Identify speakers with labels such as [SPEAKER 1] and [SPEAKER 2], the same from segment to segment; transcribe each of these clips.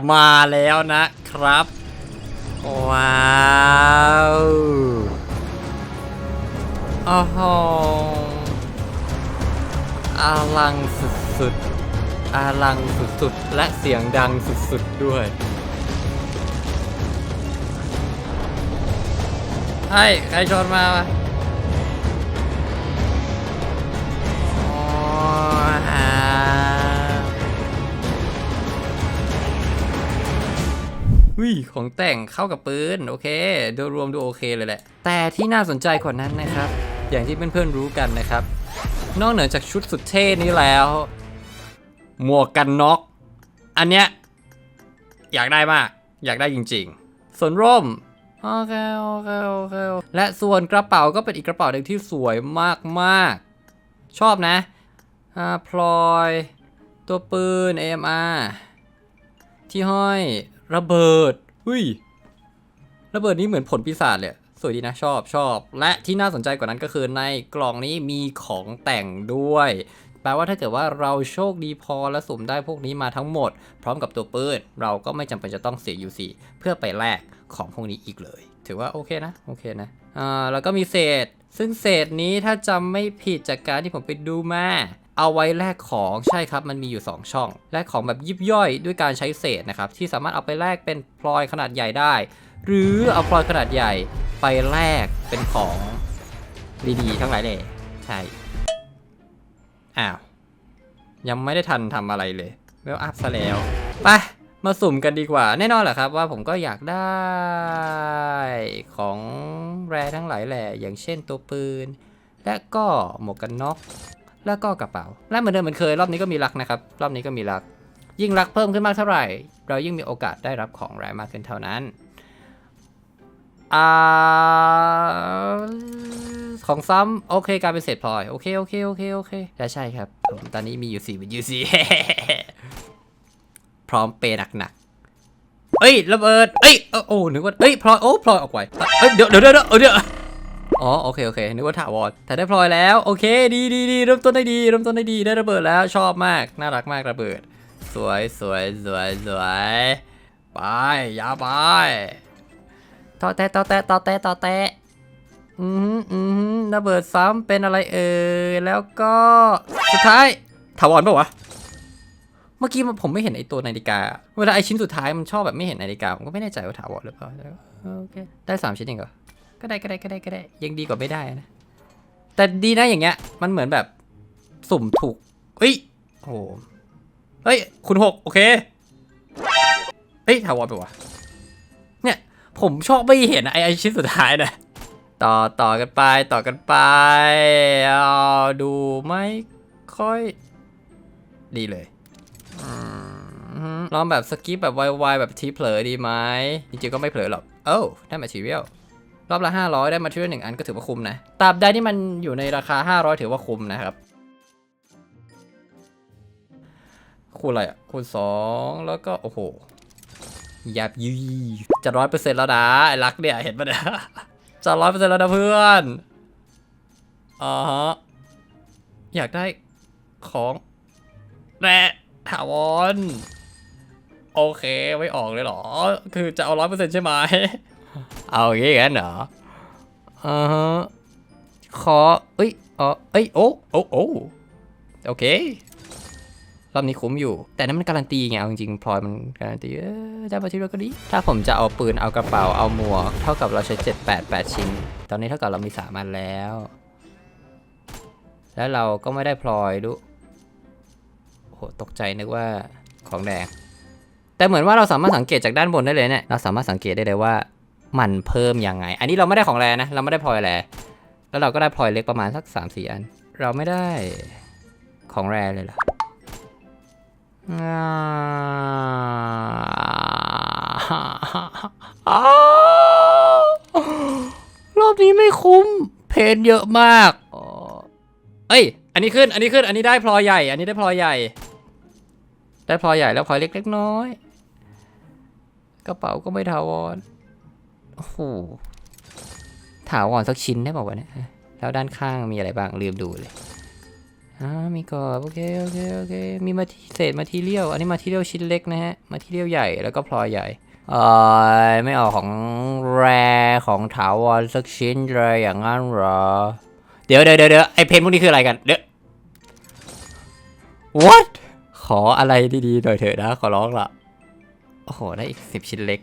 [SPEAKER 1] มาแล้วนะครับ ว้าวโอ้โหอลังสุดๆอลังสุดๆ และเสียงดังสุดๆ ด้วยไอ้ใครชนมา อุ้ยของแต่งเข้ากับปืน โอเค โดยรวมดูโอเคเลยแหละ แต่ที่น่าสนใจกว่านั้นนะครับ อย่างที่เพื่อนๆรู้กันนะครับ นอกเหนือจากชุดสุดเท่นี้แล้ว หมวกกันน็อก อันเนี้ยอยากได้มาก อยากได้จริงๆส่วนร่มโอเคโอเคโอเคและส่วนกระเป๋าก็เป็นอีกกระเป๋าหนึ่งที่สวยมากๆ ชอบนะอ่าพลอย ตัวปืน AMR ที่ห้อย ระเบิดหุ้ยระเบิดนี้เหมือนผลปีศาจเลยสวยดีนะชอบชอบ และที่น่าสนใจกว่านั้นก็คือในกล่องนี้มีของแต่งด้วย แปลว่าถ้าเกิดว่าเราโชคดีพอและสุ่มได้พวกนี้มาทั้งหมด พร้อมกับตัวปืนเราก็ไม่จำเป็นจะต้องเสีย UC เพื่อไปแลกของพวกนี้อีกเลย ถือว่าโอเคนะโอเคนะอ่าแล้วก็มีเศษ ซึ่งเศษนี้ถ้าจำไม่ผิดจากการที่ผมไปดูมา เอาไว้แลกของใช่ครับ มันมีอยู่ 2 ช่อง แลกของแบบยิบย่อยด้วยการใช้เศษนะครับ ที่สามารถเอาไปแลกเป็นพลอยขนาดใหญ่ได้ หรือเอาพลอยขนาดใหญ่ไปแลกเป็นของดีๆทั้งหลายเลยใช่อ้าวยังไม่ได้ทันทำอะไรเลยเวลอัพซะแล้วไปมาสุ่มกันดีกว่า แน่นอนแหละครับว่าผมก็อยากได้ของแรทั้งหลายแหล่อย่างเช่นตัวปืน และก็หมวกกันน็อก แล้วก็กระเป๋า และเหมือนเดิมเหมือนเคย รอบนี้ก็มีลักนะครับ รอบนี้ก็มีลัก ยิ่งลักเพิ่มขึ้นมากเท่าไหร่ เรายิ่งมีโอกาสได้รับของแรงมากขึ้นเท่านั้นอ่าของซ้ำโอเคกลายเป็นเศษพลอยโอเคโอเคโอเคโอเคและใช่ครับผมตอนนี้มีอยู่สี่เป็นยูซีพร้อมเปย์หนักๆเอ้ยระเบิดเอ้ยเอ้โอ้นึกว่าเอ้ยพลอยโอ้พลอยออกไวเอ้ยเดี๋ยวเดี๋ยวเดี๋ยวเดี๋ยว อ๋อโอเคโอเคนึกว่าถาวรแต่ได้พลอยแล้วโอเคดีดีดีเริ่มต้นได้ดีเริ่มต้นได้ดีได้ระเบิดแล้วชอบมากน่ารักมากระเบิด สวยสวยสวยสวยไปอยาไปต่อแตะต่อแตะต่อแตะต่อแตะอืมอืมระเบิดซ้ำเป็นอะไรเอ่ยแล้วก็สุดท้ายถาวรปะวะเมื่อกี้ผมไม่เห็นไอตัวนาฬิกา เวลาไอชิ้นสุดท้ายมันชอบแบบไม่เห็นนาฬิกา ผมก็ไม่แน่ใจว่าถาวรหรือเปล่าโอเค ได้สามชิ้นเองเหรอ ก็ได้ก็ได้ก็ได้ก็ได้ ยังดีกว่าไม่ได้นะ แต่ดีนะอย่างเงี้ย มันเหมือนแบบสุ่มถูกเฮ้ยโอ้เฮ้ย คุณหกโอเคเฮ้ยถาวรไปวะเนี่ยผมชอบไม่เห็นไอไอชิ้นสุดท้ายนะต่อต่อกันไปต่อกันไปเอาดูไม่ค่อย ดีเลยลองแบบสกิปแบบไวๆแบบทีเผลอดีไหมจริงๆก็ไม่เผลอหรอกเอ้ได้มาทีเรียล รอบละ 500 ได้มาเทียลหนึ่งอันก็ถือว่าคุ้มนะตราบใดที่มันอยู่ในราคา 500 ถือว่าคุ้มนะครับ คูณอะไรอะ คูณ 2 แล้วก็ โอ้โหยับยี่จะร้อยเปอร์เซ็นต์แล้วนะไอ้รักเนี่ย เห็นปะเนี่ยจะร้อยเปอร์เซ็นต์แล้วนะเพื่อนอ่าฮะอยากได้ของแร่ถาวรโอเค ไม่ออกเลยเหรอ คือจะเอาร้อยเปอร์เซ็นต์ใช่ไหม เอาอย่างงี้นเหรออ่าฮะขอเอ้ยอ๋อเอ้ยโอ้โอ้โอ้โอเครอบนี้คุ้มอยู่ แต่นั้นมันการันตีไงเอาจริงๆพลอยมันการันตีเออได้มาทีเดียวก็ดีถ้าผมจะเอาปืนเอากระเป๋าเอาหมวก เท่ากับเราใช้ 7 8 8 ชิ้น ตอนนี้เท่ากับเรามีสามันแล้ว แล้วเราก็ไม่ได้พลอยดูโอ้โหตกใจนึกว่าของแดงแต่เหมือนว่าเราสามารถสังเกตจากด้านบนได้เลยเนี่ยเราสามารถสังเกตได้เลยว่า มันเพิ่มยังไง อันนี้เราไม่ได้ของแรนะ เราไม่ได้พลอยแรแล้วเราก็ได้พลอยเล็กประมาณสัก3 4อัน เราไม่ได้ของแรเลยเหรออ่ารอบนี้ไม่คุ้ม เพนเยอะมากเอ้ย อันนี้ขึ้น อันนี้ขึ้น อันนี้ได้พลอยใหญ่ อันนี้ได้พลอยใหญ่ ได้พลอยใหญ่แล้วพลอยเล็กเล็กน้อย กระเป๋าก็ไม่ถาวร โอ้โหถาวรสักชิ้นได้บอกว่าวะเนี่ยแล้วด้านข้างมีอะไรบ้างลืมดูเลยอ่ามีกรอบโอเคโอเคโอเคมีมาเศษมาทีเรียลอันนี้มาทีเรียลชิ้นเล็กนะฮะมาทีเรียลใหญ่แล้วก็พลอยใหญ่เออไม่ออกของแรของถาวรสักชิ้นเลยอย่างนั้นเหรอ เดี๋ยวเดี๋ยวเดี๋ยวไอเพนพวกนี้คืออะไรกันเดี๋ยว what ขออะไรดีๆหน่อยเถอะนะ ขอร้องละโอ้โห ได้อีกสิบชิ้นเล็ก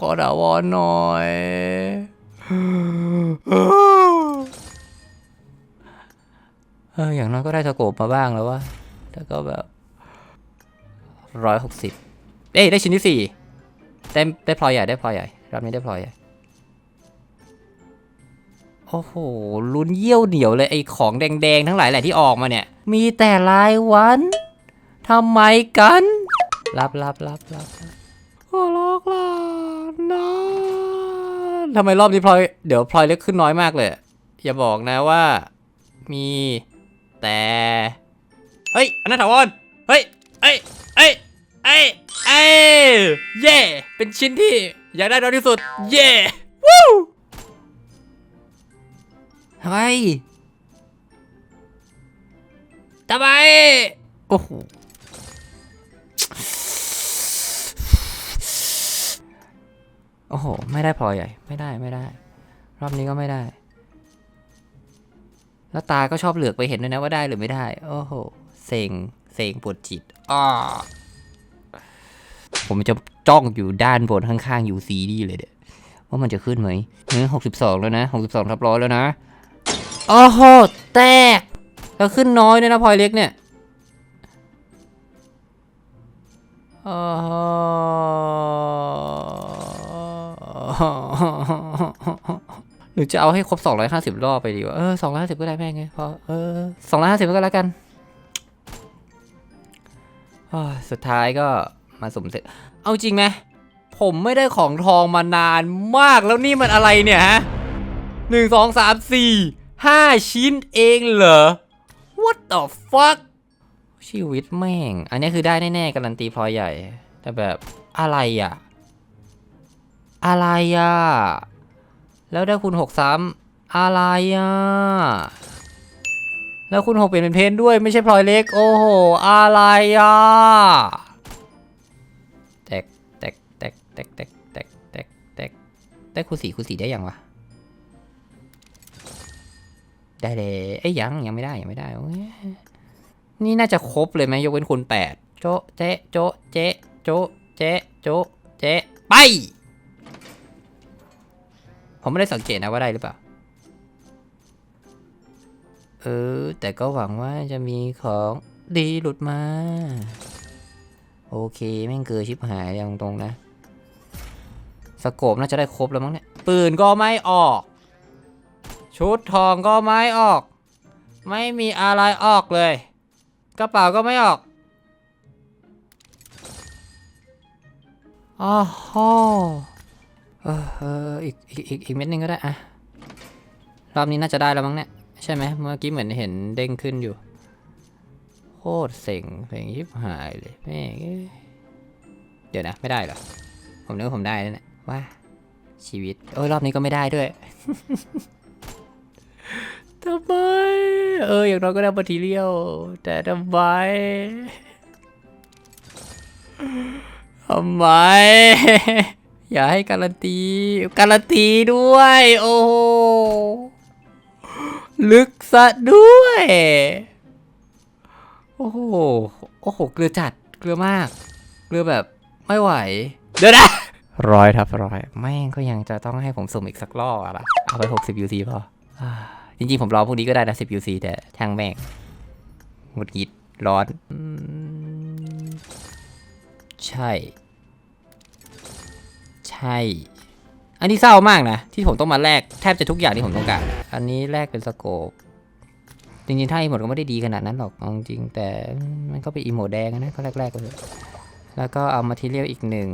[SPEAKER 1] ขอถาวรหน่อยเอออย่างน้อยก็ได้สโกปมาบ้างแล้วว่าแต่ก็แบบร้อยหกสิบเอ้ยได้ชิ้นที่สี่ได้ได้พลอยใหญ่ได้พลอยใหญ่รอบนี้ได้พลอยใหญ่โอ้โหลุ้นเยี่ยวเหนียวเลยไอ้ของแดงๆ ทั้งหลายแหละที่ออกมาเนี่ย มีแต่รายวันทำไมกัน รับรับรับรับรับขอร้องล่ะนะทำไมรอบนี้พลอย เดี๋ยวพลอยเล็กขึ้นน้อยมากเลย อย่าบอกนะว่า มีแต่เฮ้ยอันนั้นถาวรเฮ้ยเอ้ยเอ้ยเอ้ยเอ้ยเย่เป็นชิ้นที่อยากได้น้อยที่สุด เย่วู้ทำไมทำไม โอ้โห อ้โห ไม่ได้พลอยใหญ่ ไม่ได้ไม่ได้ รอบนี้ก็ไม่ได้ แล้วตาก็ชอบเหลือกไปเห็นด้วยนะว่าได้หรือไม่ได้ โอ้โห เซ็ง เซ็งปวดจิตอ้อผมจะจ้องอยู่ด้านบนข้างๆ UC ดีเลยเด้อว่ามันจะขึ้นไหมเฮ้ยหกสิบสองแล้วนะหกสิบสองทับร้อยแล้วนะ โอ้โห แตก แล้วขึ้นน้อยด้วยนะพลอยเล็กเนี่ยโอ้โห หรือจะเอาให้ครบ 250 รอบไปดีวะเออ 250 ก็ได้แม่งไงพอเออ 250 ก็แล้วกัน สุดท้ายก็มาสมเสร็จ เอาจริงไหม ผมไม่ได้ของทองมานานมากแล้วนี่มันอะไรเนี่ยฮะหนึ่งสองสามสี่ห้าชิ้นเองเหรอ What the fuck ชีวิตแม่ง อันนี้คือได้แน่ๆการันตีพลอยใหญ่ แต่แบบอะไรอะ อะไรอะ แล้วได้คุณหกซ้ำอะไรอะ แล้วคุณหกเปลี่ยนเป็นเพนด้วยไม่ใช่พลอยเล็ก โอ้โห อะไรอะ แตกแตกแตกแตกแตกแตกแตกแตกได้คูณสี่คูณสี่ได้ยังวะ ได้เลยเอ้ยังยังไม่ได้ยังไม่ได้โอ้ยนี่น่าจะครบเลยไหมยกเว้นคูณแปดโจะเจ๊ะโจะเจ๊ะโจะเจ๊ะโจะเจ๊ะไป ผมไม่ได้สังเกตนะว่าได้หรือเปล่า เออ แต่ก็หวังว่าจะมีของดีหลุดมา โอเค แม่งเกินชิบหายเลยตรงๆนะ สโกปน่าจะได้ครบแล้วมั้งเนี่ย ปืนก็ไม่ออก ชุดทองก็ไม่ออก ไม่มีอะไรออกเลย กระเป๋าก็ไม่ออกอ้าว เออเอออีกอีกอีกอีกเม็ดหนึงก็ได้อะรอบนี้น่าจะได้แล้วมั้งเนี่ยใช่ไหมเมื่อกี้เหมือนเห็นเด้งขึ้นอยู่ โคตรเซ็งเซ็งยิบหายเลยแม่เดี๋ยวนะไม่ได้เหรอผมนึกว่าผมได้แล้วเนี่ยว่าชีวิตโอ้ยรอบนี้ก็ไม่ได้ด้วยทำไมเอออย่างน้อยก็ได้มาทีเรียลแต่ทำไมทำไม อย่าให้การันตี การันตีด้วย โอ้ลึกซะด้วย โอ้โห โอ้โห เกลือจัด เกลือมาก เกลือแบบไม่ไหว เดี๋ยวนะร้อยทับร้อย แม่งก็ยังจะต้องให้ผมสุ่มอีกสักรอบอะล่ะ เอาไป 60 UC พอจริงๆ ผมรอพวกนี้ก็ได้นะ 10 UC แต่ช่างแม่งหงุดหงิดร้อน ใช่ ใช่อันนี้เศร้ามากนะ ที่ผมต้องมาแลกแทบจะทุกอย่างที่ผมต้องการ อันนี้แลกเป็นสโคปจริงๆ ถ้าอีโมดก็ไม่ได้ดีขนาดนั้นหรอกเอาจริงๆแต่มันก็เป็นอีโมดแดงอะนะก็แรกๆก็เลยแล้วก็เอามาทีเรียลอีกหนึ่ง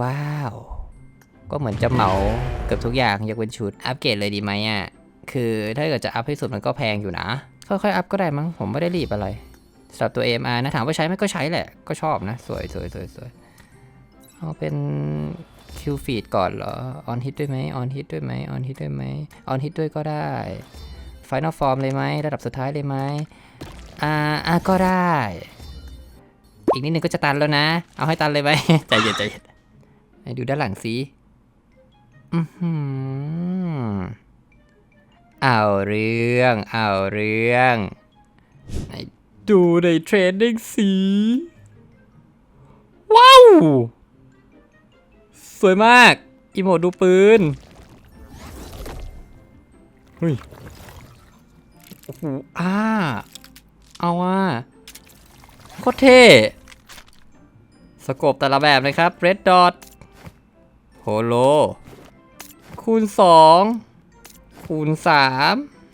[SPEAKER 1] ว้าว ก็เหมือนจะเหมาเกือบทุกอย่างยกเว้นชุด อัปเกรดเลยดีไหมอะ คือถ้าเกิดจะอัพให้สุดมันก็แพงอยู่นะ ค่อยๆ อัพก็ได้มั้งผมไม่ได้รีบอะไรสำหรับตัว AMR นะถามว่าใช้ไหมก็ใช้แหละก็ชอบนะ สวยสวยสวยสวย เอาเป็นคิวฟีดก่อนเหรอ ออนฮิตด้วยไหมออนฮิตด้วยไหมออนฮิตด้วยไหมออนฮิตด้วยก็ได้ไฟนอลฟอร์มเลยไหมระดับสุดท้ายเลยไหมอ่าอ่าก็ได้ อีกนิดนึงก็จะตันแล้วนะ เอาให้ตันเลยไหมใจเย็นใจเย็นดูด้านหลังสิอือหือเอาเรื่อง เอาเรื่องดูในเทรนนิ่งสี ว้าว สวยมาก อีโมดดูปืนเฮ้ยโอ้โหอ่าเอาอะโคตรเท่สกบแต่ละแบบนะครับ Red Dot โฮโล คูณ 2 คูณ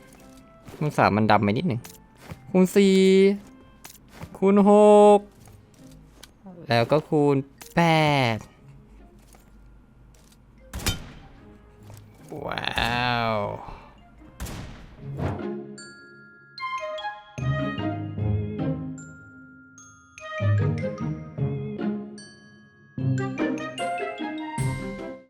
[SPEAKER 1] 3 คูณ 3 มันดำไปนิดหนึ่ง คูณ 4 คูณ 6 แล้วก็คูณ 8 ว้